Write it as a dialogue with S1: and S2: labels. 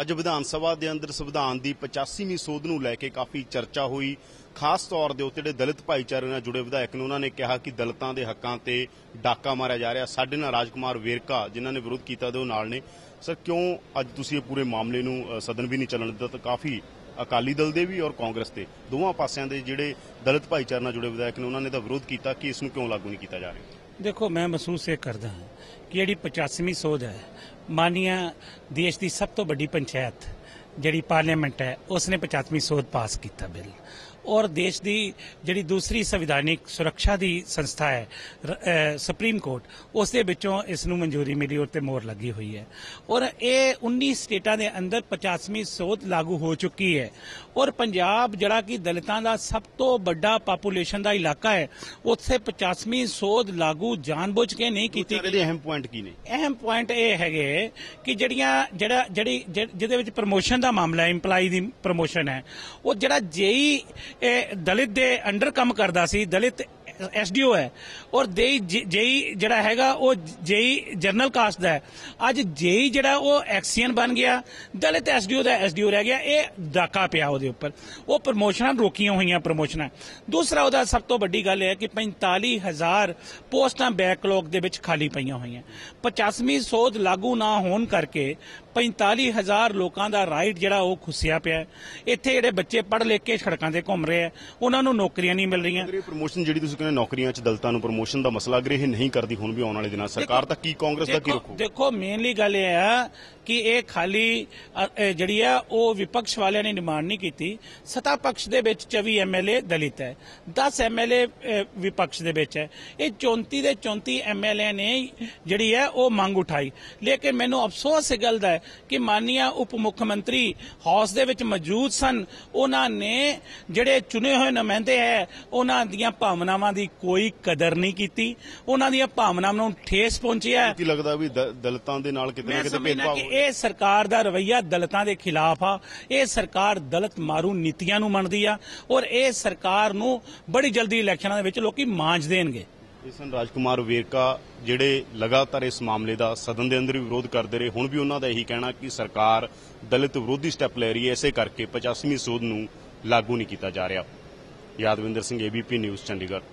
S1: ਅੱਜ ਵਿਧਾਨ ਸਭਾ ਦੇ ਅੰਦਰ ਸੰਵਿਧਾਨ ਦੀ 85ਵੀਂ ਸੋਧ ਨੂੰ ਲੈ ਕੇ ਕਾਫੀ ਚਰਚਾ ਹੋਈ। ਖਾਸ ਤੌਰ ਦੇ ਉੱਤੇ ਜਿਹੜੇ ਦਲਿਤ ਭਾਈਚਾਰੇ ਨਾਲ ਜੁੜੇ ਵਿਧਾਇਕ ਨੇ, ਉਹਨਾਂ ਨੇ ਕਿਹਾ ਕਿ ਦਲਿਤਾਂ ਦੇ ਹੱਕਾਂ ਤੇ ਡਾਕਾ ਮਾਰਿਆ ਜਾ ਰਿਹਾ। ਸਾਡੇ ਨਾਲ ਰਾਜਕੁਮਾਰ ਵੇਰਕਾ, ਜਿਨ੍ਹਾਂ ਨੇ ਵਿਰੋਧ ਕੀਤਾ ਤੇ ਉਹ ਨਾਲ ਨੇ। ਸਰ, ਕਿਉਂ ਅੱਜ ਤੁਸੀਂ ਇਹ ਪੂਰੇ ਮਾਮਲੇ ਨੂੰ ਸਦਨ ਵੀ ਨਹੀਂ ਚੱਲਣ ਦਿੱਤਾ? ਤਾਂ ਕਾਫੀ ਅਕਾਲੀ ਦਲ ਦੇ ਵੀ ਔਰ ਕਾਂਗਰਸ ਦੇ। ਦੋਵਾਂ ਪਾਸਿਆਂ ਦੇ ਜਿਹੜੇ ਦਲਿਤ ਭਾਈਚਾਰੇ ਨਾਲ ਜੁੜੇ ਵਿਧਾਇਕ ਨੇ, ਉਹਨਾਂ ਨੇ ਦਾ ਵਿਰੋਧ ਕੀਤਾ। ਕਿ ਇਸ ਨੂੰ ਕਿਉਂ ਲਾਗੂ ਨਹੀਂ ਕੀਤਾ ਜਾ ਰਿਹਾ?
S2: ਦੇਖੋ, ਮੈਂ ਮਹਿਸੂਸ ਇਹ ਕਰਦਾ ਹਾਂ ਕਿ ਜਿਹੜੀ 85ਵੀਂ ਸੋਧ ਹੈ, ਮਾਨੀਆ ਦੇਸ਼ ਦੀ ਸਭ ਤੋਂ ਵੱਡੀ ਪੰਚਾਇਤ ਜਿਹੜੀ ਪਾਰਲੀਮੈਂਟ ਹੈ, ਉਸਨੇ 85ਵੀਂ ਸੋਧ ਪਾਸ ਕੀਤਾ ਬਿੱਲ। ਔਰ ਦੇਸ਼ ਦੀ ਜਿਹੜੀ ਦੂਸਰੀ ਸੰਵਿਧਾਨਿਕ ਸੁਰੱਖਿਆ ਦੀ ਸੰਸਥਾ ਹੈ ਸੁਪਰੀਮ ਕੋਰਟ ਉਸ ਦੇ ਵਿੱਚੋਂ ਇਸ ਨੂੰ ਮਨਜ਼ੂਰੀ ਮਿਲੀ ਔਰ ਤੇ ਮੋਹਰ ਲੱਗੀ ਹੋਈ ਹੈ। ਔਰ ਇਹ 19 ਸਟੇਟਾਂ ਦੇ ਅੰਦਰ 85ਵੀਂ ਸੋਧ ਲਾਗੂ ਹੋ ਚੁੱਕੀ ਹੈ। ਔਰ ਪੰਜਾਬ ਜਿਹੜਾ ਕਿ ਦਲਿਤਾਂ ਦਾ ਸਭ ਤੋਂ ਵੱਡਾ ਪਾਪੂਲੇਸ਼ਨ ਦਾ ਇਲਾਕਾ ਹੈ ਉੱਥੇ 85ਵੀਂ ਸੋਧ ਲਾਗੂ ਜਾਣਬੁੱਝ ਕੇ ਨਹੀਂ ਕੀਤੀ
S1: ਕੀਤੀ ਦੇ ਅਹਿਮ ਪੁਆਇੰਟ ਕੀ ਨੇ?
S2: ਅਹਿਮ ਪੁਆਇੰਟ ਇਹ ਹੈਗੇ ਕਿ ਜਿਹੜੀਆਂ ਜਿਹੜਾ ਜਿਹੜੀ ਜਿਹ- ਜਿਹਦੇ ਵਿੱਚ ਪ੍ਰਮੋਸ਼ਨ ਦਾ ਮਾਮਲਾ ਹੈ EMPLOYE ਦੀ ਪ੍ਰਮੋਸ਼ਨ ਹੈ ਉਹ ਜਿਹੜਾ ਜੇਈ ਇਹ ਦਲਿਤ ਦੇ ਅੰਡਰ ਕੰਮ ਕਰਦਾ ਸੀ ਦਲਿਤ ਐਸਡੀਓ ਹੈ। ਔਰ ਦੇਈ ਜੇਈ ਜਿਹੜਾ ਹੈਗਾ, ਉਹ ਜੇਈ ਜਨਰਲ ਕਾਸਟ ਦਾ ਹੈ। ਅੱਜ ਜੇਈ ਜਿਹੜਾ, ਉਹ ਐਕਸੀਅਨ ਬਣ ਗਿਆ। ਦਲਿਤ ਐਸਡੀਓ ਦਾ ਐਸਡੀਓ ਰਹਿ ਗਿਆ। ਇਹ ਡਾਕਾ ਪਿਆ ਉਹਦੇ ਉੱਪਰ। ਉਹ ਪ੍ਰਮੋਸ਼ਨਾਂ ਰੋਕੀਆਂ ਹੋਈਆਂ ਪ੍ਰਮੋਸ਼ਨਾਂ। ਦੂਸਰਾ ਉਹਦਾ ਸਭ ਤੋਂ ਵੱਡੀ ਗੱਲ ਇਹ ਹੈ ਕਿ 45000 ਪੋਸਟਾਂ ਬੈਕਲੌਗ ਦੇ ਵਿੱਚ ਖਾਲੀ ਪਈਆਂ ਹੋਈਆਂ। 85ਵੀਂ ਸੋਧ ਲਾਗੂ ਨਾ ਹੋਣ ਕਰਕੇ 45000 ਲੋਕਾਂ ਦਾ ਰਾਈਟ ਜਿਹੜਾ, ਉਹ ਖੁੱਸਿਆ ਪਿਆ ਇੱਥੇ ਜਿਹੜੇ ਬੱਚੇ ਪੜ੍ਹ ਲਿਖ ਕੇ ਸੜਕਾਂ ਤੇ ਘੁੰਮ ਰਹੇ ਆ ਉਹਨਾਂ ਨੂੰ ਨੌਕਰੀਆਂ ਨਹੀਂ ਮਿਲ ਰਹੀਆਂ।
S1: ਪ੍ਰਮੋਸ਼ਨ ਜਿਹੜੀ ਤੁਸੀਂ ਕਹਿੰਦੇ ਨੌਕਰੀਆਂ 'ਚ ਦਲਿਤਾਂ ਨੂੰ ਪ੍ਰਮੋਸ਼ਨ ਦਾ ਮਸਲਾ ਅਗਰ ਇਹ ਨਹੀਂ ਕਰਦੀ ਹੁਣ ਵੀ ਆਉਣ ਵਾਲੇ ਦਿਨਾਂ ਸਰਕਾਰ ਤਾਂ ਕੀ ਕਾਂਗਰਸ ਦਾ ਕੀ ਰੱਖੂ
S2: ਦੇਖੋ ਮੇਨਲੀ ਗੱਲ ਇਹ ਆ ਕਿ ਇਹ ਖਾਲੀ ਜਿਹੜੀ ਆ ਉਹ ਵਿਪਕਸ਼ ਵਾਲਿਆਂ ਨੇ ਡਿਮਾਂਡ ਨਹੀਂ ਕੀਤੀ। ਸੱਤਾ ਪਕਸ਼ ਦੇ ਵਿੱਚ 24 ਐਮਐਲਏ ਦਲਿਤ ਹੈ। 10 ਐਮਐਲਏ ਵਿਪਕਸ਼ ਦੇ ਵਿੱਚ ਹੈ। ਇਹ 34 ਦੇ 34 ਐਮਐਲਏ ਨੇ ਜਿਹੜੀ ਹੈ ਉਹ ਮੰਗ ਉਠਾਈ। ਲੇਕਿਨ ਮੈਨੂੰ ਅਫਸੋਸ ਇਸ ਗੱਲ ਦਾ ਹੈ ਕਿ ਮਾਨਨੀय ਉਪ ਮੁੱਖ ਮੰਤਰੀ ਹਾਊਸ ਦੇ ਵਿੱਚ ਮੌਜੂਦ ਸਨ। ਉਹਨਾਂ ਨੇ ਜਿਹੜੇ ਚੁਣੇ ਹੋਏ ਨੁਮਾਇੰਦੇ ਹੈ ਉਹਨਾਂ ਦੀਆਂ ਭਾਵਨਾਵਾਂ ਦੀ ਕੋਈ ਕਦਰ ਨਹੀਂ ਕੀਤੀ। ਉਹਨਾਂ ਦੀਆਂ ਭਾਵਨਾਵਾਂ ਨੂੰ ਠੇਸ ਪਹੁੰਚਿਆ ਹੈ।
S1: ਕੀ ਲੱਗਦਾ ਵੀ ਦ- ਦਲਿਤਾਂ ਦੇ ਨਾਲ ਕਿਤੇ ਨਾ
S2: ਮੈਂ
S1: ਕਿਤੇ
S2: ਸਮਝਦਾ
S1: ਭੇਦਭਾਵ
S2: ਕਿ ਇਹ ਸਰਕਾਰ ਦਾ ਰਵਈਆ ਦਲਿਤਾਂ ਦੇ ਖਿਲਾਫ ਆ। ਇਹ ਸਰਕਾਰ ਦਲਿਤ ਮਾਰੂ ਨੀਤੀਆਂ ਨੂੰ ਮੰਨਦੀ ਆ ਔਰ ਇਹ ਸਰਕਾਰ ਨੂੰ ਬੜੀ ਜਲਦੀ ਇਲੈਕਸ਼ਨਾਂ ਦੇ ਵਿੱਚ ਲੋਕੀ ਮਾਂਜ ਦੇਣਗੇ।
S1: ਇਹ ਸਨ ਰਾਜਕੁਮਾਰ ਵੇਰਕਾ ਜਿਹੜੇ ਲਗਾਤਾਰ ਇਸ ਮਾਮਲੇ ਦਾ ਸਦਨ ਦੇ ਅੰਦਰ ਵੀ ਵਿਰੋਧ ਕਰਦੇ ਰਹੇ ਹੁਣ ਵੀ ਉਹਨਾਂ ਦਾ ਇਹੀ ਕਹਿਣਾ ਕਿ ਸਰਕਾਰ ਦਲਿਤ ਵਿਰੋਧੀ ਸਟੈਪ ਲੈ ਰਹੀ ਹੈ। ਇਸੇ ਕਰਕੇ 85ਵੀਂ ਸੋਧ ਨੂੰ ਲਾਗੂ ਨਹੀਂ ਕੀਤਾ ਜਾ ਰਿਹਾ। Yadvinder Singh ABP news Chandigarh.